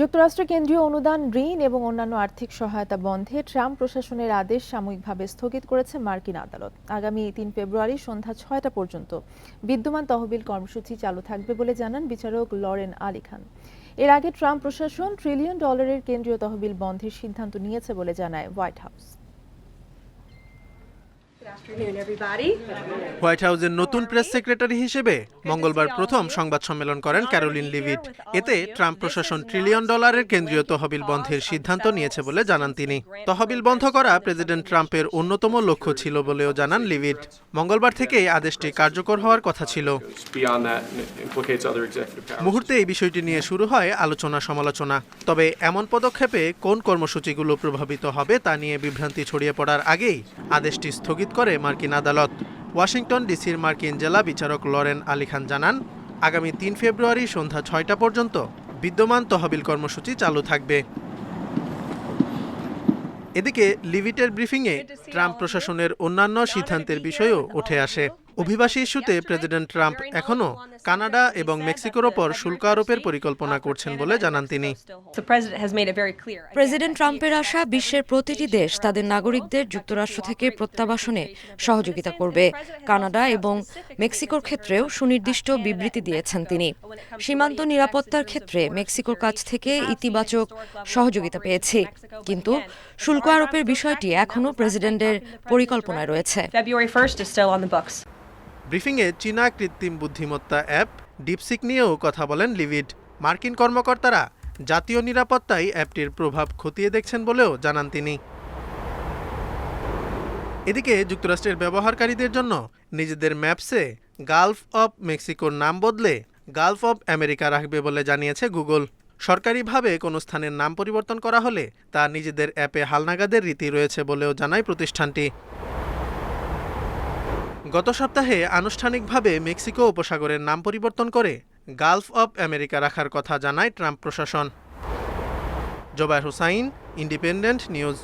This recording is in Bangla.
যুক্তরাষ্ট্র কেন্দ্রীয় অনুদান, ঋণ এবং অন্যান্য আর্থিক সহায়তা বন্ধে ট্রাম্প প্রশাসনের আদেশ সাময়িকভাবে স্থগিত করেছে মার্কিন আদালত আগামী তিন ফেব্রুয়ারি সন্ধ্যা ছয়টা পর্যন্ত বিদ্যমান তহবিল কর্মসূচি চালু থাকবে বলে জানান বিচারক লরেন আলী খান এর আগে ট্রাম্প প্রশাসন ট্রিলিয়ন ডলারের কেন্দ্রীয় তহবিল বন্ধের সিদ্ধান্ত নিয়েছে বলে জানায় হোয়াইট হাউস. হোয়াইট হাউসের নতুন প্রেস সেক্রেটারি হিসেবে মঙ্গলবার প্রথম সংবাদ সম্মেলন করেন ক্যারোলিন লিভিট এতে ট্রাম্প প্রশাসন ট্রিলিয়ন ডলারের কেন্দ্রীয় তহবিল বন্ধের সিদ্ধান্ত নিয়েছে বলে জানান তিনি। তহবিল বন্ধ করা প্রেসিডেন্ট ট্রাম্পের অন্যতম লক্ষ্য ছিল বলেও জানান লিভিট মঙ্গলবার থেকে আদেশটি কার্যকর হওয়ার কথা ছিল. মুহূর্তে এই বিষয়টি নিয়ে শুরু হয় আলোচনা সমালোচনা। তবে এমন পদক্ষেপে কোন কর্মসূচিগুলো প্রভাবিত হবে তা নিয়ে বিভ্রান্তি ছড়িয়ে পড়ার আগেই আদেশটি স্থগিত করে মার্কিন আদালত ওয়াশিংটন ডিসির মার্কিন জেলা বিচারক লরেন আলী খান জানান, আগামী তিন ফেব্রুয়ারি সন্ধ্যা ছয়টা পর্যন্ত বিদ্যমান তহবিল কর্মসূচি চালু থাকবে। এদিকে লিভিটের ব্রিফিংয়ে ট্রাম্প প্রশাসনের অন্যান্য সিদ্ধান্তের বিষয়েও উঠে আসে। অভিবাসী ইস্যুতে প্রেসিডেন্ট ট্রাম্প এখনও কানাডা এবং মেক্সিকোর ওপর শুল্ক আরোপের পরিকল্পনা করছেন বলে জানান তিনি. প্রেসিডেন্ট ট্রাম্পের আশা বিশ্বের প্রতিটি দেশ তাদের নাগরিকদের যুক্তরাষ্ট্র থেকে প্রত্যাবাসনে সহযোগিতা করবে কানাডা এবং মেক্সিকোর ক্ষেত্রেও সুনির্দিষ্ট বিবৃতি দিয়েছেন তিনি। সীমান্ত নিরাপত্তার ক্ষেত্রে মেক্সিকোর কাছ থেকে ইতিবাচক সহযোগিতা পেয়েছি। কিন্তু শুল্ক আরোপের বিষয়টি এখনও প্রেসিডেন্টের পরিকল্পনায় রয়েছে February 1st is still on the books. ব্রিফিংয়ে চীনা কৃত্রিম বুদ্ধিমত্তা অ্যাপ, ডিপসিক নিয়েও কথা বলেন লিভিড। মার্কিন কর্মকর্তারা জাতীয় নিরাপত্তায় অ্যাপটির প্রভাব খতিয়ে দেখছেন বলেও জানান তিনি। এদিকে যুক্তরাষ্ট্রের ব্যবহারকারীদের জন্য নিজেদের ম্যাপসে গালফ অব মেক্সিকোর নাম বদলে গালফ অব আমেরিকা রাখবে বলে জানিয়েছে গুগল। সরকারিভাবে কোনো স্থানের নাম পরিবর্তন করা হলে তা নিজেদের অ্যাপে হালনাগাদের রীতি রয়েছে বলেও জানায় প্রতিষ্ঠানটি। গত সপ্তাহে আনুষ্ঠানিকভাবে মেক্সিকো উপসাগরের নাম পরিবর্তন করে গালফ অব আমেরিকা রাখার কথা জানায় ট্রাম্প প্রশাসন। Zobayer Hossain, independent news.